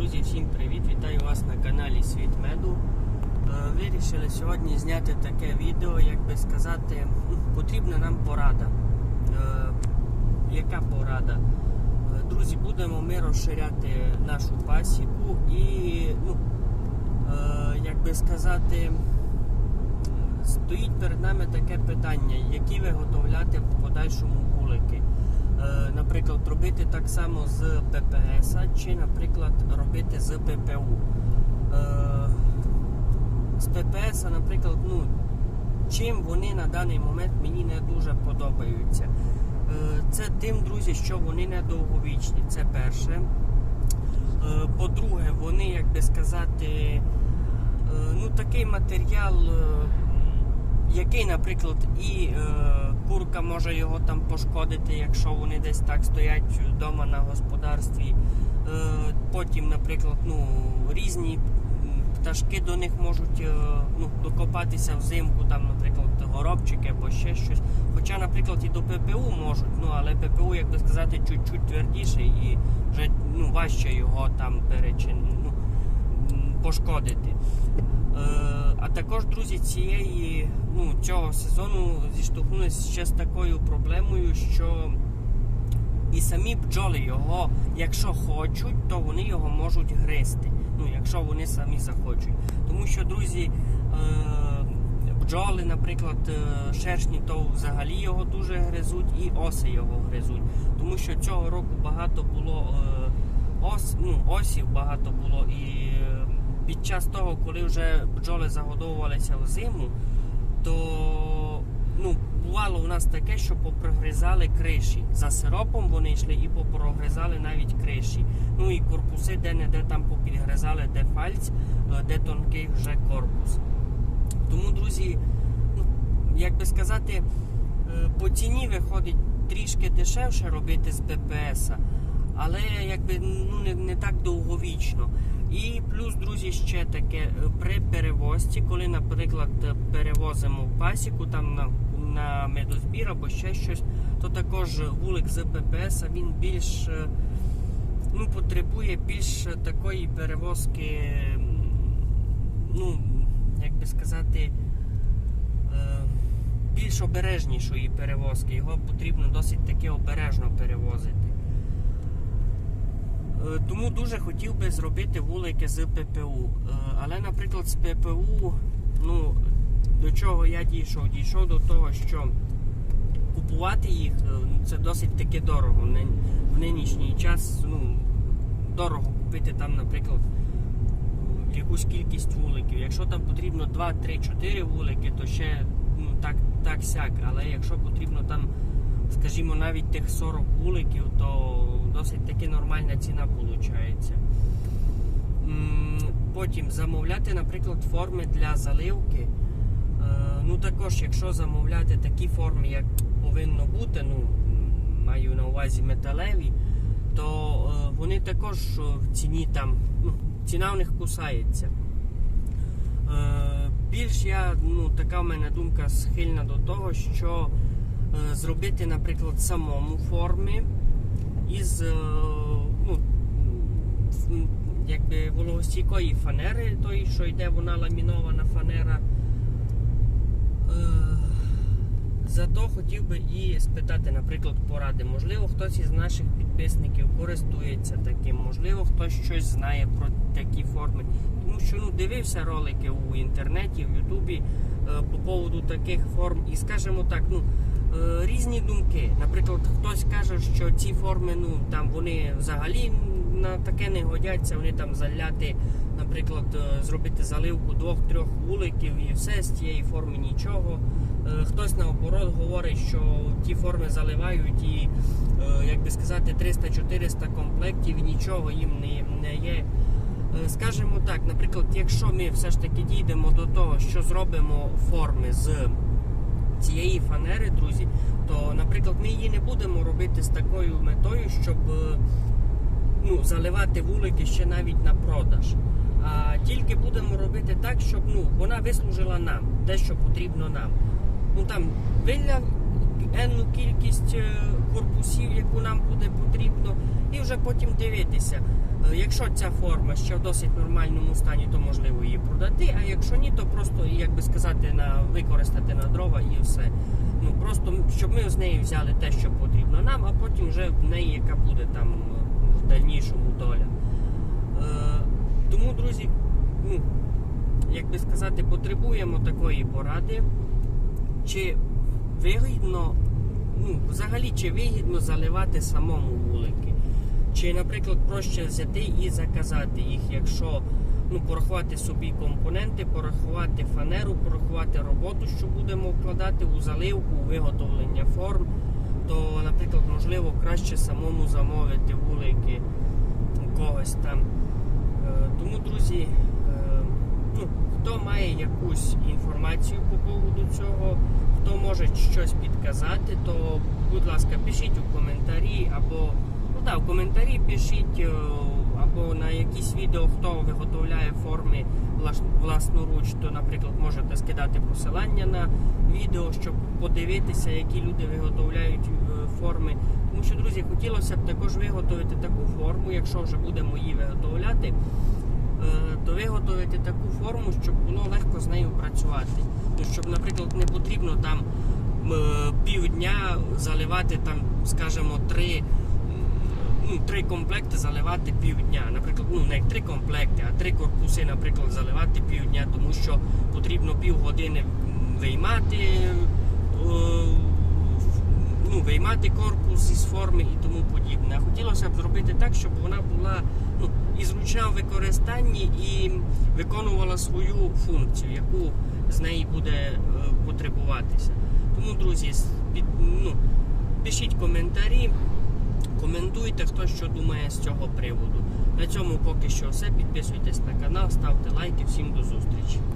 Друзі, всім привіт! Вітаю вас на каналі Світ Меду. Е, Вирішили сьогодні зняти таке відео, як би сказати, потрібна нам порада. Е, Яка порада? Е, Друзі, будемо ми розширяти нашу пасіку і, ну, як би сказати, стоїть перед нами таке питання, які виготовляти в подальшому вулики. Е, Наприклад, робити так само з ППС, чи, наприклад, робити з ППУ. Е, З ППС, наприклад, ну, чим вони на даний момент мені не дуже подобаються. Е, Це тим, друзі, що вони недовговічні. Це перше. По-друге, вони, як би сказати, ну, такий матеріал, який, наприклад, і е, може його там пошкодити, якщо вони десь так стоять вдома на господарстві. Е, потім, наприклад, ну, різні пташки до них можуть е, ну, докопатися взимку, там, наприклад, горобчики або ще щось. Хоча, наприклад, і до ППУ можуть, ну, але ППУ, як би сказати, чуть-чуть твердіше і вже ну, важче його там перечин, ну, пошкодити. Е, а також, друзі, цієї, ну, цього сезону зіштовхнулися ще з такою проблемою, що і самі бджоли його, якщо хочуть, то вони його можуть гризти. Ну, якщо вони самі захочуть. Тому що, друзі, е, бджоли, наприклад, е, шершні, то взагалі його дуже гризуть, і оси його гризуть. Тому що цього року багато було ос, ну, осів багато було і. Під час того, коли вже бджоли загодовувалися в зиму, то ну, бувало у нас таке, що попрогризали криші. За сиропом вони йшли і попрогризали навіть криші. Ну і корпуси де-не-де там попідгризали, де фальц, е, де тонкий вже корпус. Тому, друзі, ну, як би сказати, е, по ціні виходить трішки дешевше робити з ППС, але якби ну, не, не так довговічно. І плюс, друзі, ще таке е, при перевозці, коли, наприклад, е, перевозимо пасіку там на, на медозбір або ще щось, то також вулик з ППС він більш е, ну, потребує більш такої перевозки, ну, як би сказати, більш обережнішої перевозки. Його потрібно досить таки обережно перевозити. Е, Тому дуже хотів би зробити вулики з ППУ. Е, Але, наприклад, з ППУ, ну, до чого я дійшов? Дійшов до того, що купувати їх е, ну, це досить таки дорого. В нинішній час ну, дорого купити там, наприклад, якусь кількість вуликів. Якщо там потрібно 2, 3, 4 вулики, то ще ну, так, так сяк. Але якщо потрібно там, скажімо, навіть тих 40 вуликів, то досить таки нормальна ціна виходить. Потім замовляти, наприклад, форми для заливки. Е, Ну також, якщо замовляти такі форми, як повинно бути, ну маю на увазі металеві, то е, вони також в ціні там, ну, ціна в них кусається. Е, більш я, ну, така в мене думка схильна до того, що зробити, наприклад, самому форми із е, ну, якби вологостійкої фанери, тої, що йде вона ламінована фанера. Е, Зато хотів би і спитати, наприклад, поради. Можливо, хтось із наших підписників користується таким, можливо, хтось щось знає про такі форми. Тому що ну, дивився ролики у інтернеті, в Ютубі е, по поводу таких форм. І скажімо так, ну, е, різні думки. Наприклад, хтось каже, що ці форми, ну там вони взагалі на таке не годяться, вони там заляти, наприклад, е, зробити заливку двох-трьох вуликів і все з тієї форми нічого. Е, Хтось наоборот говорить, що ті форми заливають і, е, як би сказати, 300-400 комплектів і нічого їм не, є. Е, Скажімо так, наприклад, якщо ми все ж таки дійдемо до того, що зробимо форми з цієї фанери, друзі, то, наприклад, ми її не будемо робити з такою метою, щоб е, ну, заливати вулики ще навіть на продаж. А тільки будемо робити так, щоб ну, вона вислужила нам те, що потрібно нам. Ну там вилля енну кількість е, корпусів, яку нам буде потрібно, і вже потім дивитися. Е, Якщо ця форма ще в досить нормальному стані, то можливо її продати, а якщо ні, то просто, як би сказати, на використати на дрова і все. Ну просто щоб ми з неї взяли те, що потрібно нам, а потім вже в неї, яка буде там е, в дальнішому доля. Е, тому, друзі, ну, як би сказати, потребуємо такої поради, чи вигідно, ну, взагалі, чи вигідно заливати самому вулики. Чи, наприклад, проще взяти і заказати їх, якщо ну, порахувати собі компоненти, порахувати фанеру, порахувати роботу, що будемо вкладати у заливку, у виготовлення форм, то, наприклад, можливо, краще самому замовити вулики у когось там. Е, Тому, друзі, е, ну, хто має якусь інформацію по поводу цього, хто може щось підказати, то, будь ласка, пишіть у коментарі або ну, да, в коментарі пишіть, е, або на якісь відео, хто виготовляє форми власноруч, то, наприклад, можете скидати посилання на відео, щоб подивитися, які люди виготовляють е, форми. Тому що, друзі, хотілося б також виготовити таку форму, якщо вже будемо її виготовляти, то виготовити таку форму, щоб було легко з нею працювати. Ну, щоб, наприклад, не потрібно там півдня заливати там, скажімо, три, ну, три комплекти заливати півдня. Наприклад, ну не три комплекти, а три корпуси, наприклад, заливати півдня, тому що потрібно півгодини виймати. Ну, корпус із форми і тому подібне. Хотілося б зробити так, щоб вона була ну, і зручна в використанні і виконувала свою функцію, яку з неї буде е, потребуватися. Тому, друзі, під, ну, пишіть коментарі, коментуйте, хто що думає з цього приводу. На цьому поки що все. Підписуйтесь на канал, ставте лайки. Всім до зустрічі.